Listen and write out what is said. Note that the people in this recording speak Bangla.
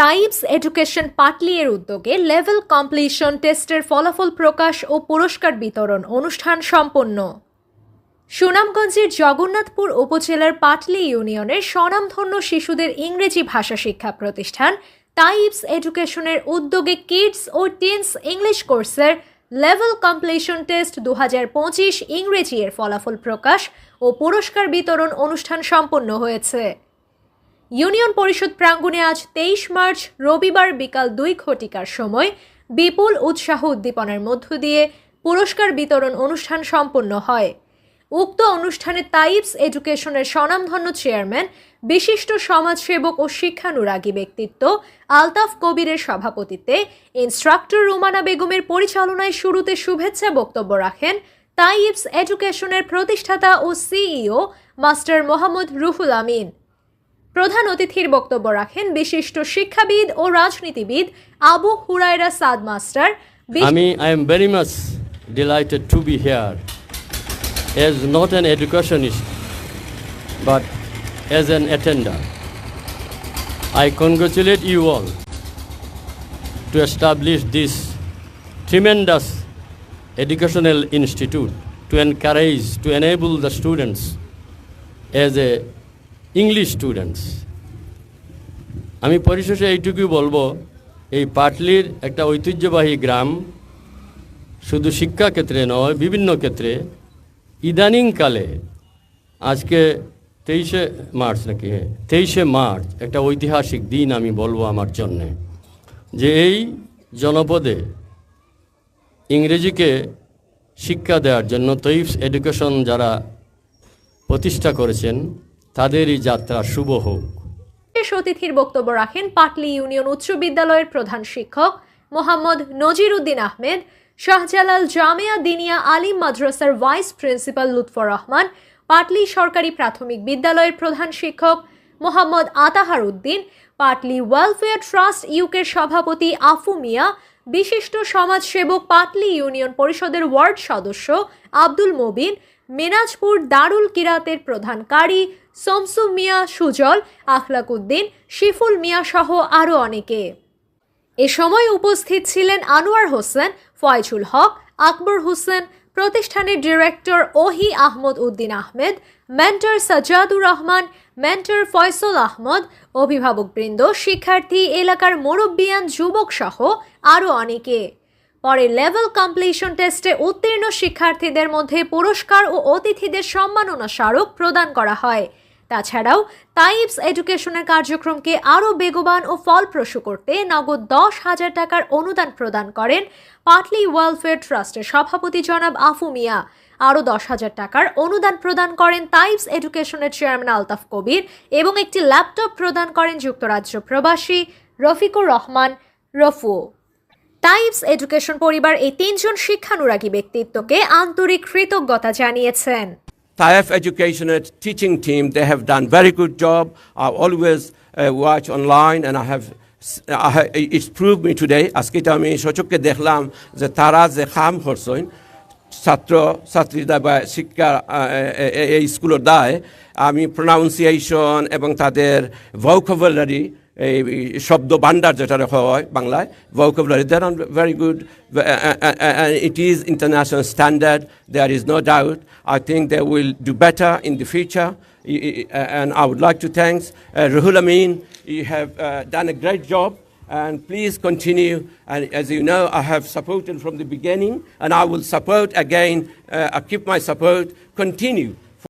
টাইপস এডুকেশন পাটলি এর উদ্যোগে লেভেল কমপ্লিশন টেস্টের ফলাফল প্রকাশ ও পুরস্কার বিতরণ অনুষ্ঠান সম্পন্ন। সুনামগঞ্জের জগন্নাথপুর উপজেলার পাটলি ইউনিয়নের স্বনামধন্য শিশুদের ইংরেজি ভাষা শিক্ষা প্রতিষ্ঠান টাইপস এডুকেশনের উদ্যোগে কিডস ও টিনস ইংলিশ কোর্সের লেভেল কমপ্লিশন টেস্ট দু হাজার পঁচিশ ইংরেজি এর ফলাফল প্রকাশ ও পুরস্কার বিতরণ অনুষ্ঠান সম্পন্ন হয়েছে। ইউনিয়ন পরিষদ প্রাঙ্গণে আজ তেইশ মার্চ, রবিবার বিকাল দুই ঘটিকার সময় বিপুল উৎসাহ উদ্দীপনার মধ্য দিয়ে পুরস্কার বিতরণ অনুষ্ঠান সম্পন্ন হয়। উক্ত অনুষ্ঠানে তাইপস এডুকেশনের স্বনামধন্য চেয়ারম্যান, বিশিষ্ট সমাজসেবক ও শিক্ষানুরাগী ব্যক্তিত্ব আলতাফ কবিরের সভাপতিত্বে ইনস্ট্রাক্টর রুমানা বেগমের পরিচালনায় শুরুতে শুভেচ্ছা বক্তব্য রাখেন তাইপস এডুকেশনের প্রতিষ্ঠাতা ও সিইও মাস্টার মোহাম্মদ রুহুল আমিন। প্রধান অতিথির বক্তব্য রাখেন বিশিষ্ট শিক্ষাবিদ ও রাজনীতিবিদ আবু হুরাইরা সাদ মাস্টার। আমি I am very much delighted to be here as not an educationist but as an attender I congratulate you all to establish this tremendous educational institute to encourage to enable the students as a English students আমি পরিশেষে এইটুকুই বলব, এই পাটলির একটা ঐতিহ্যবাহী গ্রাম শুধু শিক্ষা ক্ষেত্রে নয়, বিভিন্ন ক্ষেত্রে ইদানিংকালে আজকে তেইশে মার্চ নাকি হ্যাঁ তেইশে মার্চ একটা ঐতিহাসিক দিন আমি বলব আমার জন্যে, যে এই জনপদে ইংরেজিকে শিক্ষা দেওয়ার জন্য তৈফস এডুকেশন যারা প্রতিষ্ঠা করেছেন তাদেরই যাত্রা শুভ হোক। বিশেষ অতিথির বক্তব্য রাখেন পাটলি ইউনিয়ন উচ্চ বিদ্যালয়ের প্রধান শিক্ষক মোহাম্মদ নজির উদ্দিন আহমেদ, শাহজালাল জামিয়া দিনিয়া আলিম মাদ্রাসার ভাইস প্রিন্সিপাল লুৎফর রহমান, পাটলি সরকারি প্রাথমিক বিদ্যালয়ের প্রধান শিক্ষক মোহাম্মদ আতাহার উদ্দিন, পাটলি ওয়েলফেয়ার ট্রাস্ট ইউকের সভাপতি আফু মিয়া, বিশিষ্ট সমাজসেবক পাটলি ইউনিয়ন পরিষদের ওয়ার্ড সদস্য আব্দুল মবিন মিনাজপুর দারুল কিরাতের প্রধান কারি সমসু মিয়া সুজল আখলাক উদ্দিন শিফুল মিয়া সহ আরও অনেকে। এ সময় উপস্থিত ছিলেন আনোয়ার হোসেন, ফয়জুল হক, আকবর হোসেন, প্রতিষ্ঠানের director Ohi Ahmad Uddin Ahmed, mentor Sajadur Rahman, mentor Faisal Ahmad, অভিভাবকবৃন্দ, শিক্ষার্থী, এলাকার মুরব্বিয়ান, যুবক সহ আরও অনেকে। পরে লেভেল কমপ্লিশন টেস্টে উত্তীর্ণ শিক্ষার্থীদের মধ্যে পুরস্কার ও অতিথিদের সম্মাননা স্মারক প্রদান করা হয়। তাছাড়াও টাইপস এডুকেশনের কার্যক্রমকে আরও বেগবান ও ফলপ্রসূ করতে নগদ দশ হাজার টাকার অনুদান প্রদান করেন পাটলি ওয়েলফেয়ার ট্রাস্টের সভাপতি জনাব আফু মিয়া। আরও দশ হাজার টাকার অনুদান প্রদান করেন টাইপস এডুকেশনের চেয়ারম্যান আলতাফ কবির এবং একটি ল্যাপটপ প্রদান করেন যুক্তরাজ্য প্রবাসী রফিকুর রহমান রফু টাইপস এডুকেশন পরিবার এই তিনজন শিক্ষানুরাগী ব্যক্তিত্বকে আন্তরিক কৃতজ্ঞতা জানিয়েছেন TIF Educational teaching team, they have done very good job. I always uh, watch online and I have I it's proved me today আজকে আমি সচক্ষে দেখলাম যে তারা যে কাম করছেন ছাত্র ছাত্রীরা বা শিক্ষা এই স্কুলের দায় আমি প্রনাউন্সিয়েশন এবং তাদের ভৌকভারি এই শব্দ ভাণ্ডার যেটা হয় বাংলায় vocabulary they are very good uh, and it is international standard there is no doubt I think they will do better in the future I- I- and I would like to thank uh, Ruhul Amin you have uh, done a great job and please continue and as you know I have supported from the beginning and I will support again uh, I keep my support continue